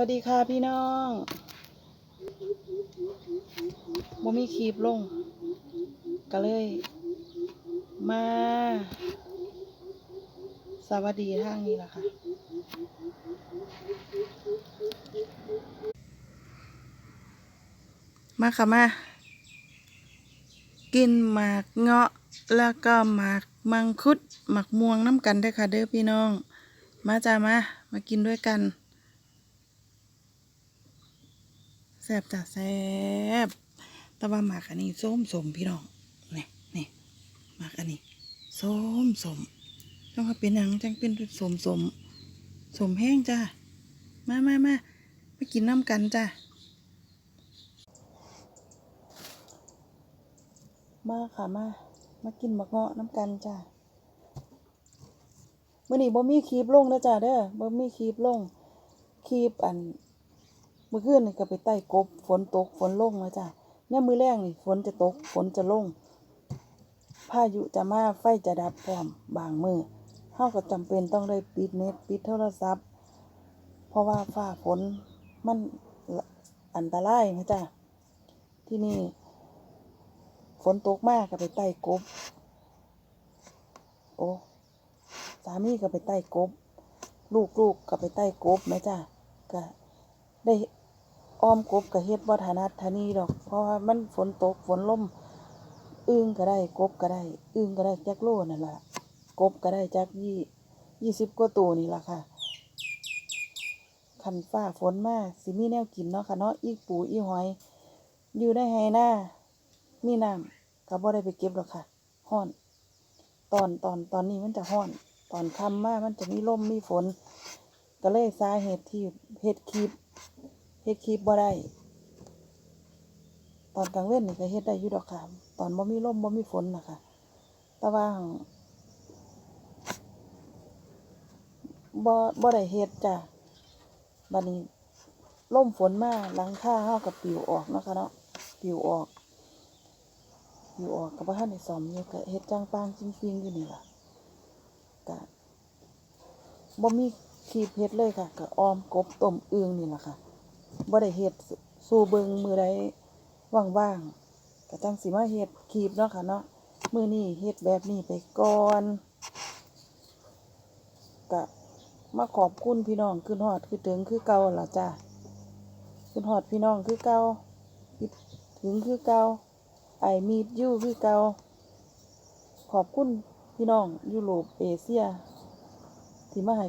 วัสดีค่ะพี่น้องบ่มีคลิปลง ก็เลย มา สวัสดีทางนี้ล่ะค่ะ มาค่ะมา กินหมากเงาะแล้วก็หมากมังคุดหมากม่วงน้ำกันเด้ค่ะเด้อพี่น้อง มาจ้ามา มากินด้วยกัน แซบจ้ะแซบแต่ว่าหมากอันนี้ส้มสมพี่น้องนี่นี่หมากอันนี้ส้มสมต้องเอาเป็นหยังจังเป็นสมสมสมแห้งจ้ามามามามากินน้ำกันจ้ามาค่ะมา มากินหมากเงาะน้ำกันจ้ามื่อนี้บ่มีคลิปลงนะจ้าเด้อบ่มีคลิปลงคลิปอัน มื่อคืนนี่ก็ไปใต้กบ ฝนตกฝนลงมาจ้ะเนี่ยมือแรงนี่ฝนจะตกฝนจะลงพายุจะมาไฟจะดับพร้อมบางมือเฮาก็จำเป็นต้องได้ปิดเน็ตปิดโทรศัพท์ เพราะว่าฟ้าฝนมันอันตรายนะจ้ะที่นี่ ฝนตกมากก็ไปใต้กบ โอ้สามีก็ไปใต้กบ ลูกๆกก็ไปใต้กบไหมจ้ะก็ได้ อ้อมกบกับเฮ็ดบ่ถนัดทนีดอก เพราะว่ามันฝนตกฝนลมอึ้งก็ได้กบก็ได้ อึ้งก็ได้จักโลนั่นล่ะกบก็ได้จักยี่ยี่สิบกว่าตัวนี่ล่ะค่ะคันฟ้าฝนมาสิมีแนวกินเนาะค่ะเนาะอีปูอีหอย อยู่ได้ไห้หน้ามีน้ำก็บ่ได้ไปเก็บหรอกค่ะฮ้อน ตอนตอนตอนนี้มันจะฮ้อน ตอนค่ำมากมันจะมีลมมีฝน ก็เลยสาเหตุที่เฮ็ดคลิป เฮ็ดคลิปบ่ได้ ตอนกลางเว้นนี่ก็เฮ็ดได้อยู่ดอกค่ะ ตอนบ่มีลมบ่มีฝนนะคะแต่ว่างบ่บ่ได้เฮ็ดจ้ะบัดนี้ลมฝนมาหลังคาเฮาก็ปิวออกนะคะเนาะปิวออกปิวออกก็บ่ทันได้ซ่อมอยู่ก็เฮ็ดจังปางจริงๆอยู่นี่ล่ะก็บ่มีคลิปเฮ็ดเลยค่ะก็ออมกบต้มอึ่งนี่ล่ะค่ะ บ่ได้เฮ็ดสู่เบิงมือใดว่างๆก็จังสิมาเฮ็ดคลิปเนาะค่ะเนาะมือนี้เฮ็ดแบบนี้ไปก่อนก็มาขอบคุณพี่น้องขึ้นฮอดคือถึงคือเก่าล่ะจ้าขึ้นฮอดพี่น้องคือเก่าคิดถึงคือเก่าไอมีดยู่คือเก่าขอบคุณพี่น้องยุโรปเอเชีย ที่มาให้